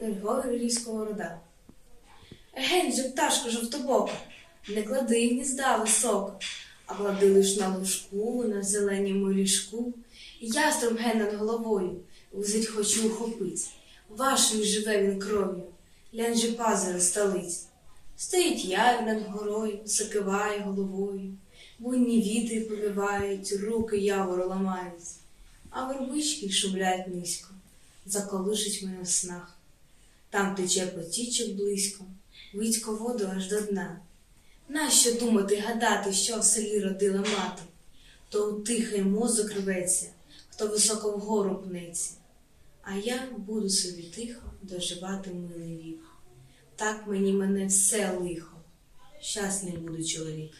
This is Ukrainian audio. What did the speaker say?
Григорій рода. Гень же пташко жовтобока, не клади гнізда високо, а клади лиш на лужку, на зеленім ліжку, і ястром ген над головою. Узить хочу ухопить, вашою живе він кров'ю, лянь же пазура столиць. Стоїть яр над горою, закиває головою, буйні вітри повивають, руки явору ламають, а вербички шумлять низько, заколишить мене в снах. Там тече потічок близько, витько воду аж до дна. Нащо думати, гадати, що в селі родила мати? То тихий мозок рветься, хто високо вгору пнеться. А я буду собі тихо доживати милий вік. Так мені мене все лихо, щасний буду чоловік.